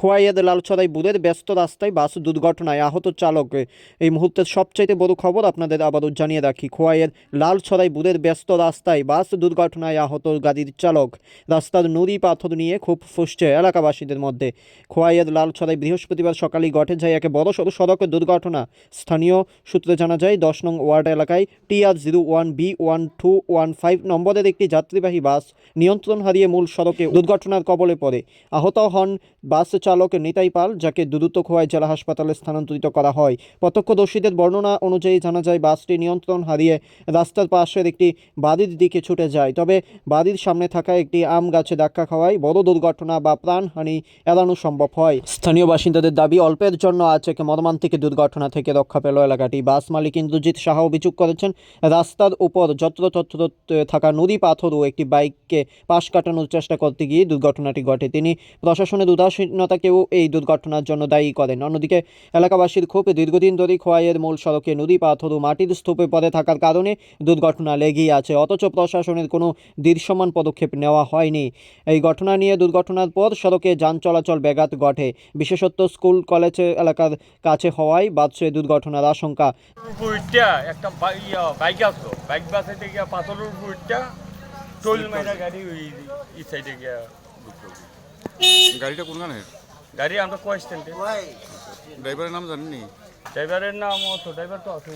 খোয়াইয়ের লালছড়াই বুধের ব্যস্ত রাস্তায় বাস দুর্ঘটনায় আহত চালক। এই মুহূর্তের সবচাইতে বড় খবর আপনাদের আবারও জানিয়ে রাখি, খোয়াইয়ের লালছড়াই বুধের ব্যস্ত রাস্তায় বাস দুর্ঘটনায় আহত গাড়ির চালক। রাস্তার নুড়ি পাথর নিয়ে খুব ফুসছে এলাকাবাসীদের মধ্যে। খোয়াইয়ের লালছড়াই বৃহস্পতিবার সকালেই ঘটে যায় একে বড় সড়ো সড়ক দুর্ঘটনা। স্থানীয় সূত্রে জানা যায়, দশ নং ওয়ার্ড এলাকায় TR zero one B one two one five নম্বরের একটি যাত্রীবাহী বাস নিয়ন্ত্রণ হারিয়ে মূল সড়কে দুর্ঘটনার কবলে পড়ে। আহত হন বাস চালক নিতাই পাল, যাকে দ্রুত খোয়াই জেলা হাসপাতালে স্থানান্তরিত করা হয়। প্রত্যক্ষদর্শীদের বর্ণনা অনুযায়ী জানা যায়, বাসটি নিয়ন্ত্রণ হারিয়ে রাস্তার পাশের একটি বাড়ির দিকে ছুটে যায়। তবে বাড়ির সামনে থাকা একটি আম গাছে ধাক্কা খাওয়ায় বড় দুর্ঘটনা বা প্রাণহানি এড়ানো সম্ভব হয়। স্থানীয় বাসিন্দাদের দাবি, অল্পের জন্য আজ এক মর্মান্তিক দুর্ঘটনা থেকে রক্ষা পেল এলাকাটি। বাস মালিক ইন্দ্রজিৎ সাহা অভিযোগ করেছেন, রাস্তার উপর যত্রতত্র থাকা নদী পাথর ও একটি বাইককে পাশ কাটানোর চেষ্টা করতে গিয়ে দুর্ঘটনাটি ঘটে। তিনি প্রশাসনের উদাসীনতাকেও এই দুর্ঘটনার জন্য দায়ী করেন। অন্যদিকে এলাকাবাসীর ক্ষোভ দীর্ঘদিন ধরে খোয়াইয়ের মূল সড়কে নদী পাথর ও মাটির স্তূপে পড়ে থাকার কারণে দুর্ঘটনা লেগেই আছে। অথচ প্রশাসনের কোনো দৃশ্যমান পদক্ষেপ নেওয়া হয়নি। এই ঘটনা নিয়ে দুর্ঘটনার পর সড়কে যান চলাচল ব্যাঘাত ঘটে। বিশেষত স্কুল কলেজ এলাকার কাছে হওয়ায় বাড়ছে দুর্ঘটনার আশঙ্কা। উপরটা একটা বাই- বাইক আসতো। বাইক বাসাইতে গিয়া পাথরের উপরটা টোল মাইরা গাড়ি এই সাইডে গিয়া গাড়িটা কোনখানের গাড়ি আমরা কয় স্ট্যান্ডে ড্রাইভারের নাম জানেননি? ড্রাইভারের নাম অত ড্রাইভার তো আছে